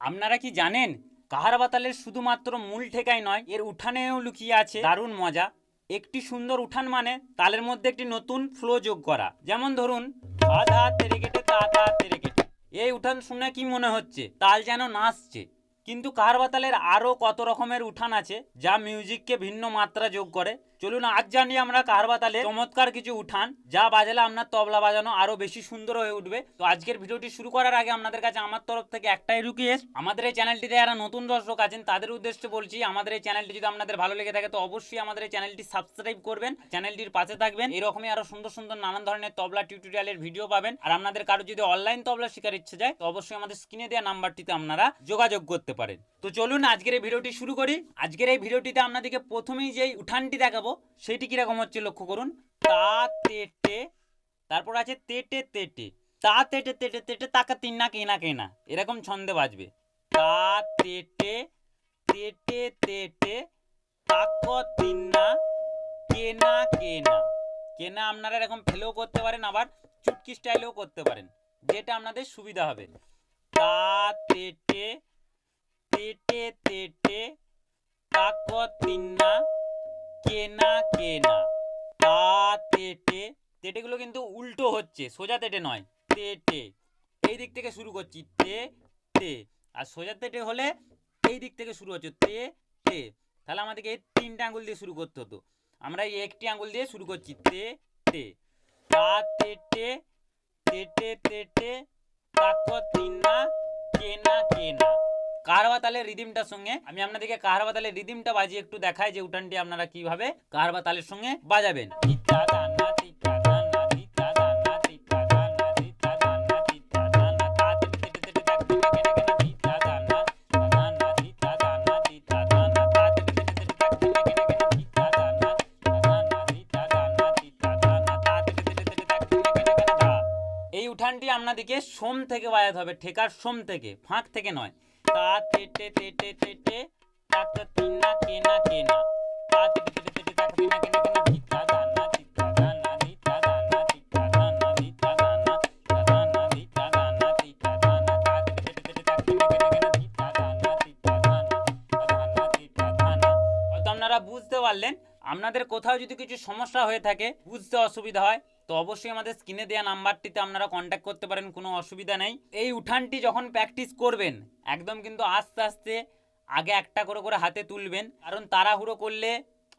আপনারা কি জানেন? কাহার বাতালের শুধুমাত্র মূল ঠেকাই নয়, এর উঠানেও লুকিয়ে আছে দারুণ মজা। একটি সুন্দর উঠান মানে তালের মধ্যে একটি নতুন ফ্লো যোগ করা। যেমন ধরুন কেটে, তা কেটে। এই উঠান শুনে কি মনে হচ্ছে? তাল যেন নাচছে। কিন্তু কাহার বাতালের আরও কত রকমের উঠান আছে, যা মিউজিককে ভিন্ন মাত্রা যোগ করে? চলুন আজ জানি আমরা কাহার বাতালে চমৎকার কিছু উঠান, যা বাজালে আপনার তবলা বাজানো আরও বেশি সুন্দর হয়ে উঠবে। তো আজকের ভিডিওটি শুরু করার আগে আপনাদের কাছে আমার তরফ থেকে একটাই রিকোয়েস্ট আমাদের এই চ্যানেলটিতে যারা নতুন দর্শক আছেন, তাদের উদ্দেশ্যে বলছি, আমাদের এই চ্যানেলটি যদি আপনাদের ভালো লেগে থাকে, তো অবশ্যই আমাদের এই চ্যানেলটি সাবস্ক্রাইব করবেন, চ্যানেলটির পাশে থাকবেন। এরকমই আরও সুন্দর সুন্দর নানান ধরনের তবলা টিউটোরিয়ালের ভিডিও পাবেন। আর আপনাদের কারও যদি অনলাইন তবলা শেখার ইচ্ছে যায়, তো অবশ্যই আমাদের স্ক্রিনে দেওয়া নাম্বারটিতে আপনারা যোগাযোগ করতে পারেন। তো চলুন আজকের এই ভিডিওটি শুরু করি। আজকের এই ভিডিওটিতে আপনাদেরকে প্রথমেই যেই উঠানটি দেখাবো সেটি কীরকম হচ্ছে লক্ষ্য করুন তা তেটে তারপর আছে তেটে তেটে তা তেটে তেটে তেটে তাকা তিন্না কেনা কেনা এরকম ছন্দে বাজবে তা তেটে তেটে তেটে তাক তিন্না কেনা কেনা কেনা আপনারা এরকম ফেলেও করতে পারেন আবার চুটকি স্টাইলেও করতে পারেন যেটা আপনাদের সুবিধা হবে তা তেটে তেটে তেটে তাক তিন্না কেনা কেনা। তা তেটে তেটেগুলো কিন্তু উল্টো হচ্ছে, সোজা তেটে নয় তেটে এই দিক থেকে শুরু করছি, তে তে। আর সোজা তেটে হলে এই দিক থেকে শুরু হচ্ছে, তে তে। তাহলে আমাদেরকে এই তিনটে আঙ্গুল দিয়ে শুরু করতে হতো। আমরা এই একটি আঙুল দিয়ে শুরু করছি, তে তে। তা তেটে তেটে তেটে। তাক তিন্না কেনা কেনা। কারবা তালের রিদিমটার সঙ্গে আমি আপনাদেরকে কারবা তালের রিদিমটা বাজি একটু দেখাই যে উঠানটি আপনারা কীভাবে কারবা তালের সঙ্গে বাজাবেন। এই উঠানটি আপনাদেরকে সোম থেকে বাজাতে হবে, ঠেকার সোম থেকে, ফাঁক থেকে নয়। আপনারা বুঝতে পারলেন আপনাদের কোথাও যদি কিছু সমস্যা হয়ে থাকে বুঝতে অসুবিধা হয় তো অবশ্যই আমাদের স্ক্রিনে দেওয়া নাম্বারটিতে আপনারা কন্ট্যাক্ট করতে পারেন, কোনো অসুবিধা নেই। এই উঠানটি যখন প্র্যাকটিস করবেন, একদম কিন্তু আস্তে আস্তে আগে একটা করে করে হাতে তুলবেন। কারণ তাড়াহুড়ো করলে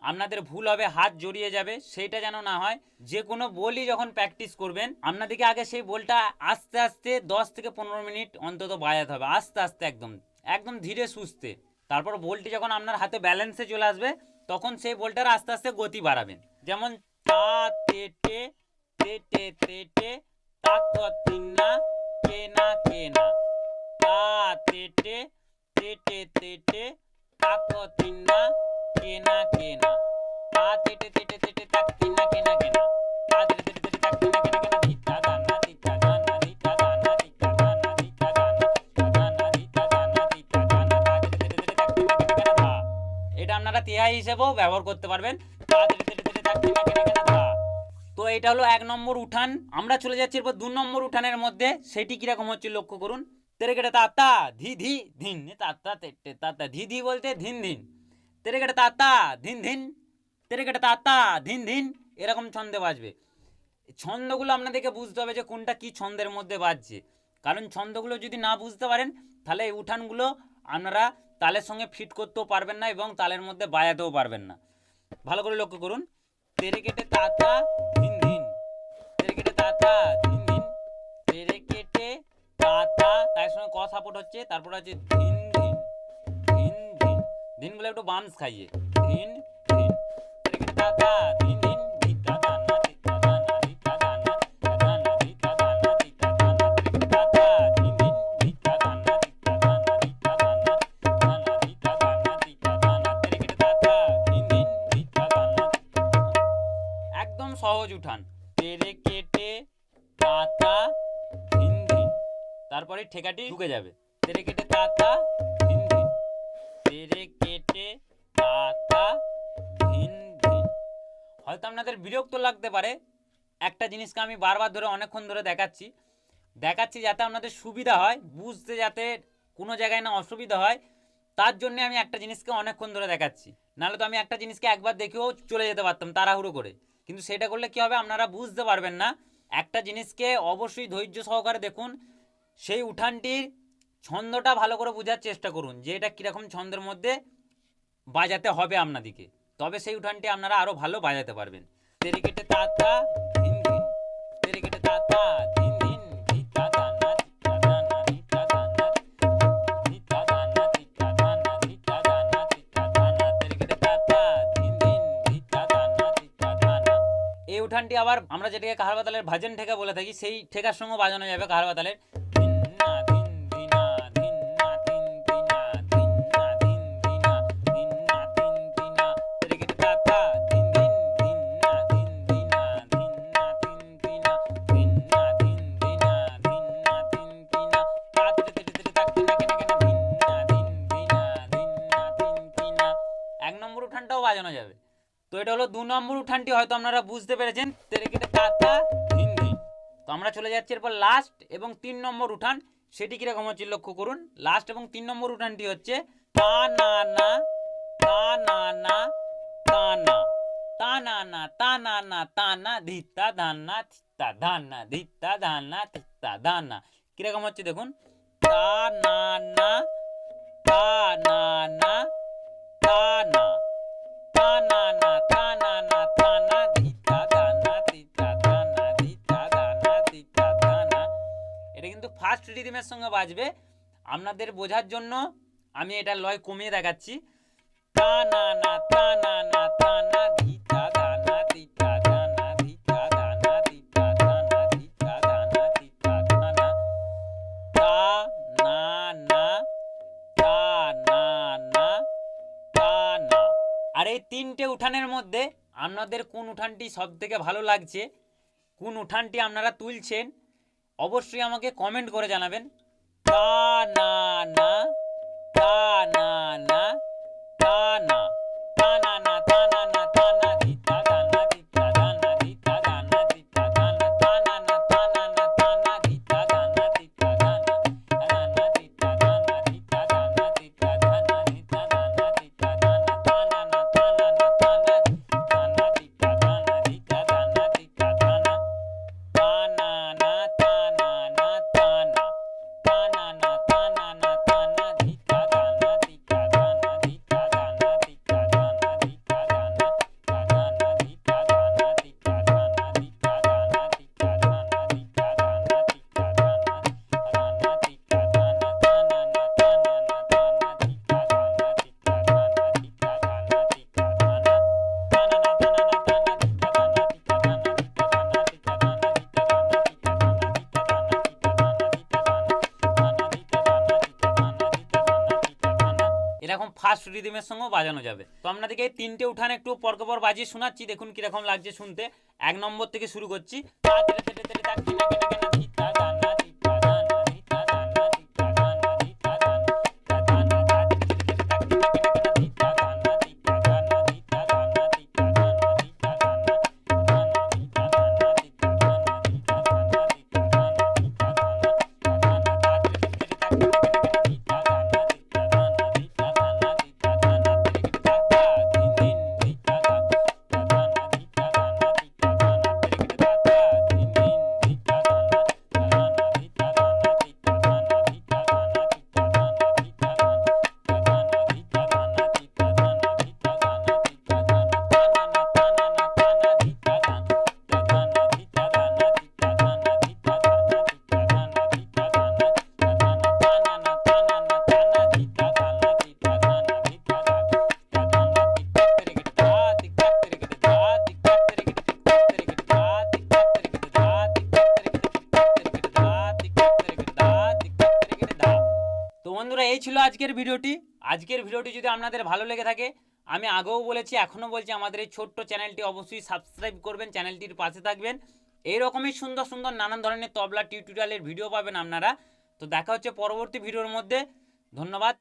আপনাদের ভুল হবে, হাত জড়িয়ে যাবে, সেইটা যেন না হয়। যে কোনো বলই যখন প্র্যাকটিস করবেন, আপনাদেরকে আগে সেই বলটা আস্তে আস্তে দশ থেকে পনেরো মিনিট অন্তত বাজাতে হবে, আস্তে আস্তে একদম একদম ধীরে সুস্থে। তারপর বলটি যখন আপনার হাতে ব্যালেন্সে চলে আসবে, তখন সেই বলটার আস্তে আস্তে গতি বাড়াবেন। যেমন তা তেটে তেটে তাক তিন্না কেনা কেনা তা তেটে তেটে তেটে তাক তিন্না কেনা কেনা তা তেটে তেটে তেটে তাক তিন্না কেনা কেনা তা তেটে তেটে তেটে তাক তিন্না কেনা কেনা ধিতা দানা ধিতা দানা ধিতা দানা ধিতা দানা ধিতা দানা দানা ধিতা দানা ধিতা দানা তা তেটে তেটে তেটে তাক তিন্না কেনা কেনা এটা আপনারা তেহাই হিসেবেও ব্যবহার করতে পারবেন তা তেটে তেটে তেটে তাক তিন্না কেনা কেনা তো এটা হলো এক নম্বর উঠান। আমরা চলে যাচ্ছি এরপর দু নম্বর উঠানের মধ্যে। সেটি কীরকম হচ্ছে লক্ষ্য করুন। তেরে কেটে তাতা ধি ধি, ধিন। তাতা তেটে তাতা ধি ধি বলতে ধিন ধিন। তেরে কেটে তাতা ধিন ধিন। তেরে কেটে তাতা ধিন ধিন। এরকম ছন্দে বাজবে। ছন্দগুলো আপনাদেরকে বুঝতে হবে যে কোনটা কি ছন্দের মধ্যে বাজছে। কারণ ছন্দগুলো যদি না বুঝতে পারেন, তাহলে এই উঠানগুলো আপনারা তালের সঙ্গে ফিট করতেও পারবেন না এবং তালের মধ্যে বাজাতেও পারবেন না। ভালো করে লক্ষ্য করুন। তেরে কেটে তাতা একদম সহজ উঠান তেরে কেটে তাতা ধিন তারপরে ঠেকাটি ঢুকে যাবে। তেরে কেটে তাতা ধিন ধিন তেরে কেটে তাতা ধিন হয়তো আপনাদের বিরক্ত লাগতে পারে। একটা জিনিসকে আমি বারবার ধরে, অনেকক্ষণ ধরে দেখাচ্ছি। দেখাচ্ছি যাতে আপনাদের সুবিধা হয়, বুঝতে যাতে কোনো জায়গায় না অসুবিধা হয়। তার জন্য আমি একটা জিনিসকে অনেকক্ষণ ধরে দেখাচ্ছি। নাহলে তো আমি একটা জিনিসকে একবার দেখেও চলে যেতে পারতাম, তাড়াহুড়ো করে। কিন্তু সেটা করলে কি হবে? আপনারা বুঝতে পারবেন না। একটা জিনিসকে অবশ্যই ধৈর্য সহকারে দেখুন। সেই উঠানটির ছন্দটা ভালো করে বোঝার চেষ্টা করুন যে এটা কীরকম ছন্দের মধ্যে বাজাতে হবে আপনাদিকে। তবে সেই উঠানটি আপনারা আরও ভালো বাজাতে পারবেন। তেরিকেটে তাতা ধিন তেরিকেটে তাতা ধিন উঠানটি আবার আমরা যেটাকে কাহারবাতালের ভাজন ঠেকা বলে থাকি, সেই ঠেকার সঙ্গে বাজানো যাবে কাহারবাতালের ধিন নম্বর উঠানটি হয়তো আপনারা বুঝতে পেরেছেন। ধিন ধিন। তো আমরা চলে যাচ্ছি এরপর লাস্ট এবং তিন নম্বর উঠান। সেটি কীরকম হচ্ছে লক্ষ্য করুন। লাস্ট এবং তিন নম্বর উঠানটি হচ্ছে তা, না না, তা, না না, তা না। তা, না না, তা, না না, তা, না হচ্ছে দেখুন। তা, না না, তা, না না, তা না। তা, না না, তা ফার্স্ট রিদিমের সঙ্গে বাজবে। আপনাদের বোঝার জন্য আমি এটা লয় কমিয়ে দেখাচ্ছি। তা না না, তা না না, তা তা না না, তা না না, তা না আর এই তিনটে উঠানের মধ্যে আপনাদের কোন উঠানটি সব থেকে ভালো লাগছে? কোন উঠানটি আপনারা তুলছেন? অবশ্যই আমাকে কমেন্ট করে জানাবেন। তা না না তা না না তা না। এরকম ফার্স্ট রিদিমের সঙ্গেও বাজানো যাবে তো আপনাদেরকে এই তিনটে উঠান একটু পরপর বাজিয়ে শোনাচ্ছি দেখুন কীরকম লাগছে শুনতে এক নম্বর থেকে শুরু করছি বন্ধুরা, এই ছিল আজকের ভিডিওটি। আজকের ভিডিওটি যদি আপনাদের ভালো লেগে থাকে, আমি আগেও বলেছি, এখনও বলছি, আমাদের এই ছোট্ট চ্যানেলটি অবশ্যই সাবস্ক্রাইব করবেন, চ্যানেলটির পাশে থাকবেন। এইরকমই সুন্দর সুন্দর নানান ধরনের তবলা টিউটোরিয়ালের ভিডিও পাবেন আপনারা। তো দেখা হচ্ছে পরবর্তী ভিডিওর মধ্যে। ধন্যবাদ।